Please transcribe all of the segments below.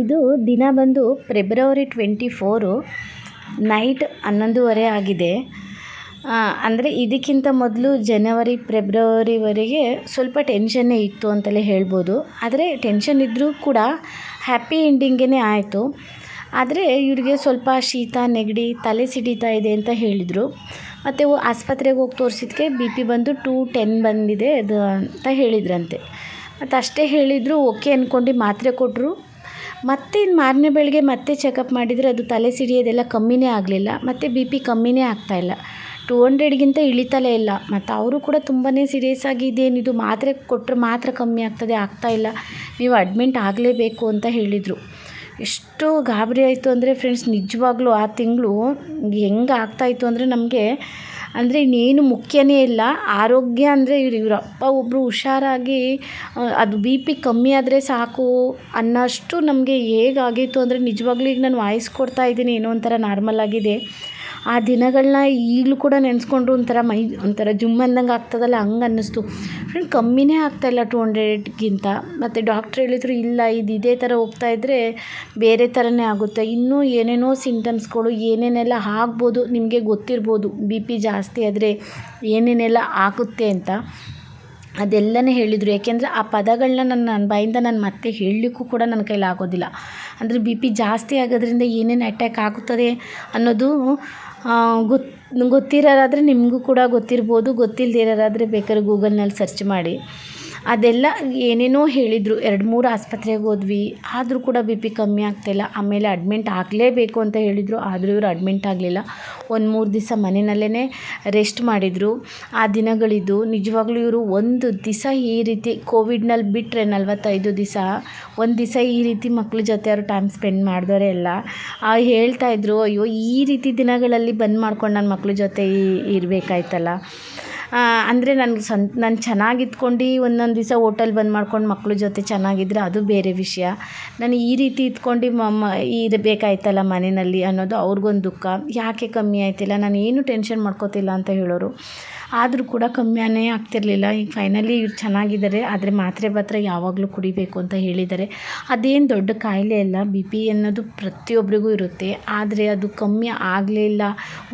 ಇದು ದಿನ ಬಂದು ಫೆಬ್ರವರಿ ಟ್ವೆಂಟಿ ಫೋರು ನೈಟ್ ಹನ್ನೊಂದುವರೆ ಆಗಿದೆ. ಅಂದರೆ ಇದಕ್ಕಿಂತ ಮೊದಲು ಜನವರಿ, ಫೆಬ್ರವರಿವರೆಗೆ ಸ್ವಲ್ಪ ಟೆನ್ಷನ್ನೇ ಇತ್ತು ಅಂತಲೇ ಹೇಳ್ಬೋದು. ಆದರೆ ಟೆನ್ಷನ್ ಇದ್ದರೂ ಕೂಡ ಹ್ಯಾಪಿ ಎಂಡಿಂಗೇ ಆಯಿತು. ಆದರೆ ಇವರಿಗೆ ಸ್ವಲ್ಪ ಶೀತ, ನೆಗಡಿ, ತಲೆ ಸಿಡಿತಾ ಇದೆ ಅಂತ ಹೇಳಿದರು. ಮತ್ತು ಆಸ್ಪತ್ರೆಗೆ ಹೋಗಿ ತೋರಿಸಿದ್ಕೆ ಬಿ ಪಿ ಬಂದು ಟೂ ಟೆನ್ ಬಂದಿದೆ ಅದು ಅಂತ ಹೇಳಿದ್ರಂತೆ. ಮತ್ತು ಅಷ್ಟೇ ಹೇಳಿದರು ಓಕೆ ಅಂದ್ಕೊಂಡು ಮಾತ್ರೆ ಕೊಟ್ಟರು ಮತ್ತೆ ಇನ್ನು ಮಾರನೇ ಬೆಳಗ್ಗೆ ಮತ್ತೆ ಚೆಕಪ್ ಮಾಡಿದರೆ ಅದು ತಲೆ ಸಿಡಿಯೋದೆಲ್ಲ ಕಮ್ಮಿನೇ ಆಗಲಿಲ್ಲ. ಮತ್ತು ಬಿ ಪಿ ಕಮ್ಮಿನೇ ಆಗ್ತಾಯಿಲ್ಲ ಟೂ ಹಂಡ್ರೆಡ್ಗಿಂತ ಇಳಿತಲೇ ಇಲ್ಲ. ಮತ್ತು ಅವರು ಕೂಡ ತುಂಬಾ ಸೀರಿಯಸ್ ಆಗಿ ಇದೇನಿದು ಮಾತ್ರೆ ಕೊಟ್ಟರೆ ಮಾತ್ರ ಕಮ್ಮಿ ಆಗ್ತದೆ ಆಗ್ತಾಯಿಲ್ಲ ನೀವು ಅಡ್ಮಿಂಟ್ ಆಗಲೇಬೇಕು ಅಂತ ಹೇಳಿದರು. ಎಷ್ಟು ಗಾಬರಿ ಆಯಿತು ಅಂದರೆ ಫ್ರೆಂಡ್ಸ್ ನಿಜವಾಗ್ಲೂ ಆ ತಿಂಗಳು ಹೆಂಗೆ ಆಗ್ತಾಯಿತ್ತು ಅಂದರೆ ನಮಗೆ ಅಂದರೆ ಇನ್ನೇನು ಮುಖ್ಯನೇ ಇಲ್ಲ. ಆರೋಗ್ಯ ಅಂದರೆ ಇವ್ರು ಇವ್ರ ಅಪ್ಪ ಒಬ್ಬರು ಹುಷಾರಾಗಿ ಅದು ಬಿ ಪಿ ಕಮ್ಮಿ ಆದರೆ ಸಾಕು ಅನ್ನೋಷ್ಟು ನಮಗೆ ಹೇಗಾಗಿತ್ತು ಅಂದರೆ ನಿಜವಾಗ್ಲೂ ಈಗ ನಾನು ವಾಯ್ಸ್ ಕೊಡ್ತಾ ಇದ್ದೀನಿ, ಏನೋ ಒಂಥರ ನಾರ್ಮಲ್ ಆಗಿದೆ. ಆ ದಿನಗಳನ್ನ ಈಗಲೂ ಕೂಡ ನೆನೆಸ್ಕೊಂಡ್ರು ಒಂಥರ ಮೈ, ಒಂಥರ ಜುಮ್ ಅಂದಂಗೆ ಆಗ್ತದಲ್ಲ, ಹಂಗೆ ಅನ್ನಿಸ್ತು. ಫ್ರೆಂಡ್ ಕಮ್ಮಿನೇ ಆಗ್ತಾಯಿಲ್ಲ ಟು ಹಂಡ್ರೆಡ್ಗಿಂತ ಮತ್ತು ಡಾಕ್ಟ್ರ್ ಹೇಳಿದ್ರು, ಇಲ್ಲ, ಇದು ಇದೇ ಥರ ಹೋಗ್ತಾ ಇದ್ದರೆ ಬೇರೆ ಥರನೇ ಆಗುತ್ತೆ. ಇನ್ನೂ ಏನೇನೋ ಸಿಂಟಮ್ಸ್ಗಳು ಏನೇನೆಲ್ಲ ಆಗ್ಬೋದು, ನಿಮಗೆ ಗೊತ್ತಿರ್ಬೋದು ಬಿ ಪಿ ಜಾಸ್ತಿ ಆದರೆ ಏನೇನೆಲ್ಲ ಆಗುತ್ತೆ ಅಂತ. ಅದೆಲ್ಲನೇ ಹೇಳಿದರು. ಯಾಕೆಂದರೆ ಆ ಪದಗಳನ್ನ ನನ್ನ ನನ್ನ ಬಾಯಿಂದ ನಾನು ಮತ್ತೆ ಹೇಳಲಿಕ್ಕೂ ಕೂಡ ನನ್ನ ಕೈಲಿ ಆಗೋದಿಲ್ಲ ಅಂದರೆ ಬಿ ಪಿ ಜಾಸ್ತಿ ಆಗೋದ್ರಿಂದ ಏನೇನು ಅಟ್ಯಾಕ್ ಆಗುತ್ತದೆ ಅನ್ನೋದು ಗೊತ್ತು ಗೊತ್ತಿರೋರಾದರೆ ನಿಮಗೂ ಕೂಡ ಗೊತ್ತಿರ್ಬೋದು ಗೊತ್ತಿಲ್ಲದೇ ಇರೋರಾದರೆ ಬೇಕಾದ್ರೆ ಗೂಗಲ್ನಲ್ಲಿ ಸರ್ಚ್ ಮಾಡಿ. ಅದೆಲ್ಲ ಏನೇನೋ ಹೇಳಿದರು. ಎರಡು ಮೂರು ಆಸ್ಪತ್ರೆಗೆ ಹೋದ್ವಿ. ಆದರೂ ಕೂಡ ಬಿ ಪಿ ಕಮ್ಮಿ ಆಗ್ತಾಯಿಲ್ಲ ಆಮೇಲೆ ಅಡ್ಮಿಂಟ್ ಆಗಲೇಬೇಕು ಅಂತ ಹೇಳಿದರು. ಆದರೂ ಇವರು ಅಡ್ಮಿಂಟ್ ಆಗಲಿಲ್ಲ. ಒಂದು ಮೂರು ದಿವಸ ಮನೆಯಲ್ಲೇ ರೆಸ್ಟ್ ಮಾಡಿದರು. ಆ ದಿನಗಳಿದ್ದು ನಿಜವಾಗ್ಲೂ ಇವರು ಒಂದು ದಿವಸ ಈ ರೀತಿ ಕೋವಿಡ್ನಲ್ಲಿ ಬಿಟ್ಟರೆ ನಲವತ್ತೈದು ದಿವಸ ಒಂದು ದಿವಸ ಈ ರೀತಿ ಮಕ್ಳ ಜೊತೆ ಅವರು ಟೈಮ್ ಸ್ಪೆಂಡ್ ಮಾಡಿದವರೇ ಇಲ್ಲ ಹೇಳ್ತಾಯಿದ್ರು ಅಯ್ಯೋ, ಈ ರೀತಿ ದಿನಗಳಲ್ಲಿ ಬಂದ್ ಮಾಡ್ಕೊಂಡು ನನ್ನ ಮಕ್ಳ ಜೊತೆ ಇರಬೇಕಾಯ್ತಲ್ಲ. ಅಂದರೆ ನನಗೆ ಸ್ವಂತ ನಾನು ಚೆನ್ನಾಗಿ ಇದ್ಕೊಂಡು ಒಂದೊಂದು ದಿವಸ ಓಟೆಲ್ ಬಂದ್ ಮಾಡ್ಕೊಂಡು ಮಕ್ಳ ಜೊತೆ ಚೆನ್ನಾಗಿದ್ದರೆ ಅದು ಬೇರೆ ವಿಷಯ. ನಾನು ಈ ರೀತಿ ಇದ್ಕೊಂಡು ಮ ಇರಬೇಕಾಯ್ತಲ್ಲ ಮನೆಯಲ್ಲಿ ಅನ್ನೋದು ಅವ್ರಿಗೊಂದು ದುಃಖ. ಯಾಕೆ ಕಮ್ಮಿ ಆಯ್ತಿಲ್ಲ? ನಾನು ಏನು ಟೆನ್ಷನ್ ಮಾಡ್ಕೋತಿಲ್ಲ ಅಂತ ಹೇಳೋರು. ಆದರೂ ಕೂಡ ಕಮ್ಮಿಯೇ ಆಗ್ತಿರಲಿಲ್ಲ. ಈಗ ಫೈನಲಿ ಇವ್ರು ಚೆನ್ನಾಗಿದ್ದಾರೆ, ಆದರೆ ಮಾತ್ರೆ ಮಾತ್ರ ಯಾವಾಗಲೂ ಕುಡಿಬೇಕು ಅಂತ ಹೇಳಿದ್ದಾರೆ. ಅದೇನು ದೊಡ್ಡ ಕಾಯಿಲೆ ಅಲ್ಲ ಬಿ ಪಿ ಅನ್ನೋದು ಪ್ರತಿಯೊಬ್ಬರಿಗೂ ಇರುತ್ತೆ. ಆದರೆ ಅದು ಕಮ್ಮಿ ಆಗಲೇ ಇಲ್ಲ.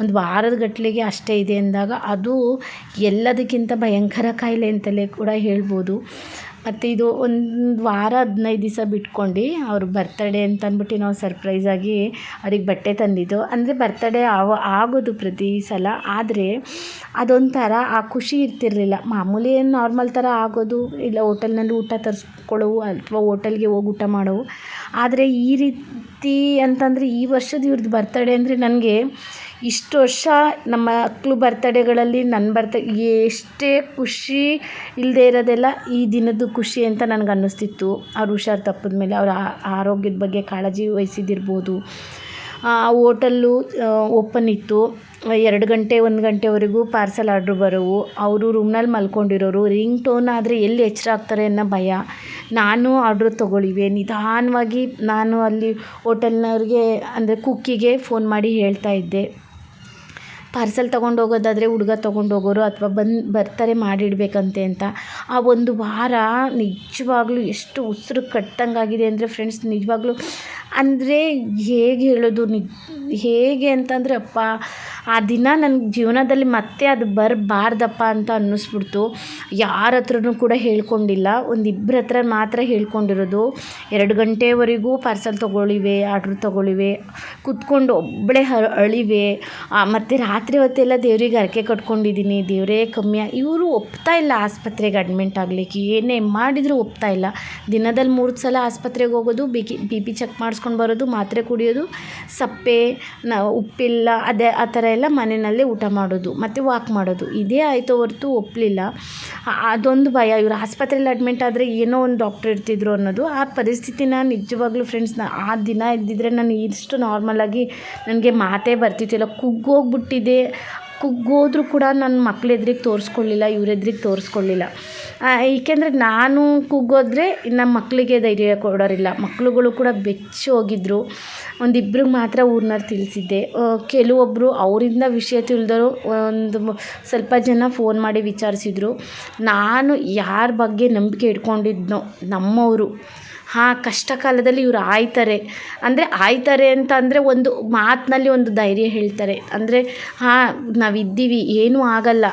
ಒಂದು ವಾರದ ಗಟ್ಟಲೆಗೆ ಅಷ್ಟೇ ಇದೆ ಅಂದಾಗ ಅದು ಎಲ್ಲದಕ್ಕಿಂತ ಭಯಂಕರ ಕಾಯಿಲೆ ಅಂತಲೇ ಕೂಡ ಹೇಳ್ಬೋದು. ಮತ್ತು ಇದು ಒಂದು ವಾರ ಹದಿನೈದು ದಿವಸ ಬಿಟ್ಕೊಂಡು ಅವ್ರ ಬರ್ತಡೇ ಅಂತ ಅಂದ್ಬಿಟ್ಟು ನಾವು ಸರ್ಪ್ರೈಸಾಗಿ ಅವ್ರಿಗೆ ಬಟ್ಟೆ ತಂದಿದ್ದು. ಅಂದರೆ ಬರ್ತಡೇ ಆವ, ಆಗೋದು ಪ್ರತಿ ಸಲ. ಆದರೆ ಅದೊಂಥರ ಆ ಖುಷಿ ಇರ್ತಿರಲಿಲ್ಲ. ಮಾಮೂಲಿ ಏನು ನಾರ್ಮಲ್ ಥರ ಆಗೋದು ಇಲ್ಲ, ಹೋಟೆಲ್ನಲ್ಲಿ ಊಟ ತರಿಸ್ಕೊಳ್ಳೋವು ಅಥವಾ ಹೋಟೆಲ್ಗೆ ಹೋಗಿ ಊಟ ಮಾಡೋವು. ಆದರೆ ಈ ರೀತಿ ಅಂತಂದರೆ ಈ ವರ್ಷದ ಇವ್ರದ್ದು ಬರ್ತಡೇ ಅಂದರೆ ನನಗೆ ಇಷ್ಟು ವರ್ಷ ನಮ್ಮ ಮಕ್ಕಳು ಬರ್ತಡೇಗಳಲ್ಲಿ ನನ್ನ ಬರ್ತ, ಎಷ್ಟೇ ಖುಷಿ ಇಲ್ಲದೇ ಇರೋದೆಲ್ಲ ಈ ದಿನದ್ದು ಖುಷಿ ಅಂತ ನನಗೆ ಅನ್ನಿಸ್ತಿತ್ತು. ಅವ್ರು ಹುಷಾರು ತಪ್ಪಿದ ಮೇಲೆ ಅವ್ರ ಆರೋಗ್ಯದ ಬಗ್ಗೆ ಕಾಳಜಿ ವಹಿಸಿದ್ದಿರ್ಬೋದು ಆ ಓಟಲ್ಲು ಓಪನ್ ಇತ್ತು. ಎರಡು ಗಂಟೆ, ಒಂದು ಗಂಟೆವರೆಗೂ ಪಾರ್ಸಲ್ ಆರ್ಡ್ರ್ ಬರೋವು. ಅವರು ರೂಮ್ನಲ್ಲಿ ಮಲ್ಕೊಂಡಿರೋರು. ರಿಂಗ್ ಟೋನ್ ಆದರೆ ಎಲ್ಲಿ ಎಚ್ಚರ ಆಗ್ತಾರೆ ಅನ್ನೋ ಭಯ. ನಾನು ಆರ್ಡ್ರ್ ತೊಗೊಳ್ಳಿವೆ. ನಿಧಾನವಾಗಿ ನಾನು ಅಲ್ಲಿ ಓಟೆಲ್ನವ್ರಿಗೆ ಅಂದರೆ ಕುಕ್ಕಿಗೆ ಫೋನ್ ಮಾಡಿ ಹೇಳ್ತಾ ಇದ್ದೆ. ಪಾರ್ಸೆಲ್ ತೊಗೊಂಡು ಹೋಗೋದಾದರೆ ಹುಡುಗ ತೊಗೊಂಡು ಹೋಗೋರು ಅಥವಾ ಬಂದು ಬರ್ತಾರೆ ಮಾಡಿಡಬೇಕಂತೆ ಅಂತ. ಆ ಒಂದು ವಾರ ನಿಜವಾಗ್ಲೂ ಎಷ್ಟು ಉಸಿರು ಕಟ್ಟಂಗಾಗಿದೆ ಅಂದರೆ ಫ್ರೆಂಡ್ಸ್ ನಿಜವಾಗ್ಲೂ ಅಂದರೆ ಹೇಗೆ ಹೇಳೋದು ನಿ, ಹೇಗೆ ಅಂತಂದರೆ ಅಪ್ಪ, ಆ ದಿನ ನನ್ನ ಜೀವನದಲ್ಲಿ ಮತ್ತೆ ಅದು ಬರಬಾರ್ದಪ್ಪ ಅಂತ ಅನ್ನಿಸ್ಬಿಡ್ತು. ಯಾರ ಹತ್ರನೂ ಕೂಡ ಹೇಳ್ಕೊಂಡಿಲ್ಲ. ಒಂದು ಇಬ್ಬರ ಹತ್ರ ಮಾತ್ರ ಹೇಳ್ಕೊಂಡಿರೋದು. ಎರಡು ಗಂಟೆವರೆಗೂ ಪಾರ್ಸಲ್ ತೊಗೊಳ್ಳಿವೆ ಆರ್ಡ್ರ್ ತೊಗೊಳ್ಳಿವೆ ಕೂತ್ಕೊಂಡು ಒಬ್ಬಳೇ ಅಳಿವೆ. ಮತ್ತು ರಾತ್ರಿ ಹೊತ್ತೆಲ್ಲ ದೇವ್ರಿಗೆ ಹರಕೆ ಕಟ್ಕೊಂಡಿದ್ದೀನಿ. ದೇವರೇ ಕಮ್ಮಿ ಇವರು ಒಪ್ತಾ ಇಲ್ಲ ಆಸ್ಪತ್ರೆಗೆ ಅಡ್ಮಿಂಟ್ ಆಗಲಿಕ್ಕೆ. ಏನೇ ಮಾಡಿದರೂ ಒಪ್ತಾ ಇಲ್ಲ. ದಿನದಲ್ಲಿ ಮೂರು ಸಲ ಆಸ್ಪತ್ರೆಗೆ ಹೋಗೋದು, ಬಿ ಬಿ ಪಿ ಚೆಕ್ ಮಾಡಿಸ್ಕೊಂಡು ಬರೋದು, ಮಾತ್ರೆ ಕುಡಿಯೋದು, ಸಪ್ಪೆ, ನ, ಉಪ್ಪಿಲ್ಲ, ಅದೇ ಆ ಥರ ಎಲ್ಲ ಮನೆಯಲ್ಲೇ ಊಟ ಮಾಡೋದು, ಮತ್ತು ವಾಕ್ ಮಾಡೋದು. ಇದೇ ಆಯಿತು ಹೊರತು ಒಪ್ಪಲಿಲ್ಲ ಅದೊಂದು ಭಯ. ಇವರು ಆಸ್ಪತ್ರೆಯಲ್ಲಿ ಅಡ್ಮಿಂಟ್ ಆದರೆ ಏನೋ ಒಂದು ಡಾಕ್ಟ್ರ್ ಇರ್ತಿದ್ರು ಅನ್ನೋದು. ಆ ಪರಿಸ್ಥಿತಿನ ನಿಜವಾಗ್ಲೂ ಫ್ರೆಂಡ್ಸ್ ಆ ದಿನ ಇದ್ದಿದ್ರೆ ನಾನು ಇಷ್ಟು ನಾರ್ಮಲಾಗಿ ನನಗೆ ಮಾತೇ ಬರ್ತಿದ್ದಿಲ್ಲ ಕುಗ್ಗೋಗ್ಬಿಟ್ಟಿದೆ. ಕುಗ್ಗೋದ್ರೂ ಕೂಡ ನನ್ನ ಮಕ್ಳ ಎದ್ರಿಗೆ ತೋರಿಸ್ಕೊಳ್ಳಿಲ್ಲ ಇವ್ರ ಎದ್ರಿಗೆ ತೋರಿಸ್ಕೊಳ್ಳಿಲ್ಲ ಏಕೆಂದರೆ ನಾನು ಕುಗ್ಗೋದ್ರೆ ನಮ್ಮ ಮಕ್ಕಳಿಗೆ ಧೈರ್ಯ ಕೊಡೋರಿಲ್ಲ. ಮಕ್ಕಳುಗಳು ಕೂಡ ಬೆಚ್ಚಿ ಹೋಗಿದ್ರು. ಒಂದಿಬ್ರಿಗೆ ಮಾತ್ರ ಊರ್ನವ್ರು ತಿಳಿಸಿದ್ದೆ. ಕೆಲವೊಬ್ಬರು ಅವರಿಂದ ವಿಷಯ ತಿಳಿದರು ಒಂದು ಸ್ವಲ್ಪ ಜನ ಫೋನ್ ಮಾಡಿ ವಿಚಾರಿಸಿದ್ರು. ನಾನು ಯಾರ ಬಗ್ಗೆ ನಂಬಿಕೆ ಇಟ್ಕೊಂಡಿದ್ನೋ, ನಮ್ಮವರು. ಹಾಂ ಕಷ್ಟ ಕಾಲದಲ್ಲಿ ಇವ್ರು ಆಯ್ತಾರೆ. ಅಂದರೆ ಆಯ್ತಾರೆ ಅಂತ ಅಂದರೆ ಒಂದು ಮಾತಿನಲ್ಲಿ ಒಂದು ಧೈರ್ಯ ಹೇಳ್ತಾರೆ. ಅಂದರೆ ಹಾಂ, ನಾವಿದ್ದೀವಿ, ಏನೂ ಆಗಲ್ಲ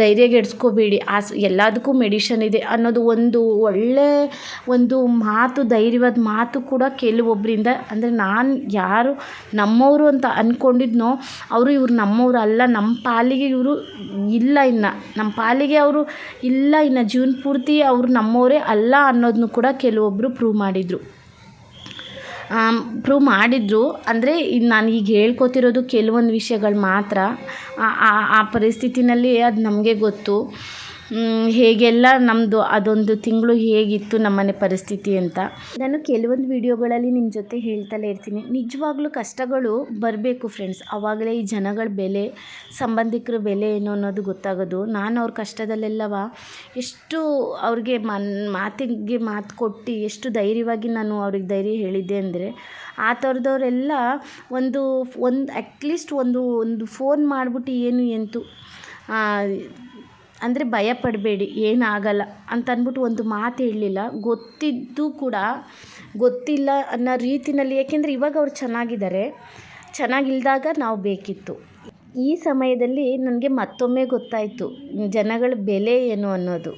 ಧೈರ್ಯಗೆಡಿಸ್ಕೋಬೇಡಿ ಆಸ್ ಎಲ್ಲದಕ್ಕೂ ಮೆಡಿಷನ್ ಇದೆ ಅನ್ನೋದು ಒಂದು ಒಳ್ಳೆಯ ಒಂದು ಮಾತು, ಧೈರ್ಯವಾದ ಮಾತು ಕೂಡ ಕೆಲವೊಬ್ಬರಿಂದ ಅಂದರೆ ನಾನು ಯಾರು ನಮ್ಮವರು ಅಂತ ಅಂದ್ಕೊಂಡಿದ್ನೋ ಅವರು ಇವ್ರು ನಮ್ಮವ್ರು ಅಲ್ಲ ನಮ್ಮ ಪಾಲಿಗೆ ಇವರು ಇಲ್ಲ ಇನ್ನು. ನಮ್ಮ ಪಾಲಿಗೆ ಅವರು ಇಲ್ಲ ಇನ್ನು. ಜೀವನ ಪೂರ್ತಿ ಅವರು ನಮ್ಮವರೇ ಅಲ್ಲ ಅನ್ನೋದನ್ನು ಕೂಡ ಕೆಲವೊಬ್ಬರು ಪ್ರೂವ್ ಮಾಡಿದರು. ಪ್ರೂವ್ ಮಾಡಿದರು. ಅಂದರೆ ನಾನು ಈಗ ಹೇಳ್ಕೊತಿರೋದು ಕೆಲವೊಂದು ವಿಷಯಗಳು ಮಾತ್ರ. ಆ ಪರಿಸ್ಥಿತಿನಲ್ಲಿ ಅದು ನಮಗೆ ಗೊತ್ತು. ಹೇಗೆಲ್ಲ ನಮ್ಮದು ಅದೊಂದು ತಿಂಗಳು ಹೇಗಿತ್ತು ನಮ್ಮನೆ ಪರಿಸ್ಥಿತಿ ಅಂತ. ನಾನು ಕೆಲವೊಂದು ವಿಡಿಯೋಗಳಲ್ಲಿ ನಿಮ್ಮ ಜೊತೆ ಹೇಳ್ತಲೇ ಇರ್ತೀನಿ. ನಿಜವಾಗ್ಲೂ ಕಷ್ಟಗಳು ಬರಬೇಕು ಫ್ರೆಂಡ್ಸ್ ಆವಾಗಲೇ ಈ ಜನಗಳ ಬೆಲೆ, ಸಂಬಂಧಿಕರ ಬೆಲೆ ಏನು ಅನ್ನೋದು ಗೊತ್ತಾಗೋದು. ನಾನು ಅವ್ರ ಕಷ್ಟದಲ್ಲೆಲ್ಲವ ಎಷ್ಟು ಅವ್ರಿಗೆ ಮನ್, ಮಾತಿಗೆ ಮಾತು ಕೊಟ್ಟು ಎಷ್ಟು ಧೈರ್ಯವಾಗಿ ನಾನು ಅವ್ರಿಗೆ ಧೈರ್ಯ ಹೇಳಿದ್ದೆ ಅಂದರೆ, ಆ ಥರದವರೆಲ್ಲ ಒಂದು ಒಂದು ಅಟ್ಲೀಸ್ಟ್ ಒಂದು ಒಂದು ಫೋನ್ ಮಾಡಿಬಿಟ್ಟು ಏನು ಎಂತು ಅಂದರೆ ಭಯ ಪಡಬೇಡಿ, ಏನಾಗಲ್ಲ ಅಂತ ಅಂದ್ಬಿಟ್ಟು ಒಂದು ಮಾತು ಹೇಳಲಿಲ್ಲ. ಗೊತ್ತಿದ್ದು ಕೂಡ ಗೊತ್ತಿಲ್ಲ ಅನ್ನೋ ರೀತಿಯಲ್ಲಿ ಏಕೆಂದರೆ ಇವಾಗ ಅವ್ರು ಚೆನ್ನಾಗಿದ್ದಾರೆ, ಚೆನ್ನಾಗಿಲ್ದಾಗ ನಾವು ಬೇಕಿತ್ತು. ಈ ಸಮಯದಲ್ಲಿ ನನಗೆ ಮತ್ತೊಮ್ಮೆ ಗೊತ್ತಾಯಿತು, ಜನಗಳ ಬೆಲೆ ಏನು ಅನ್ನೋದು.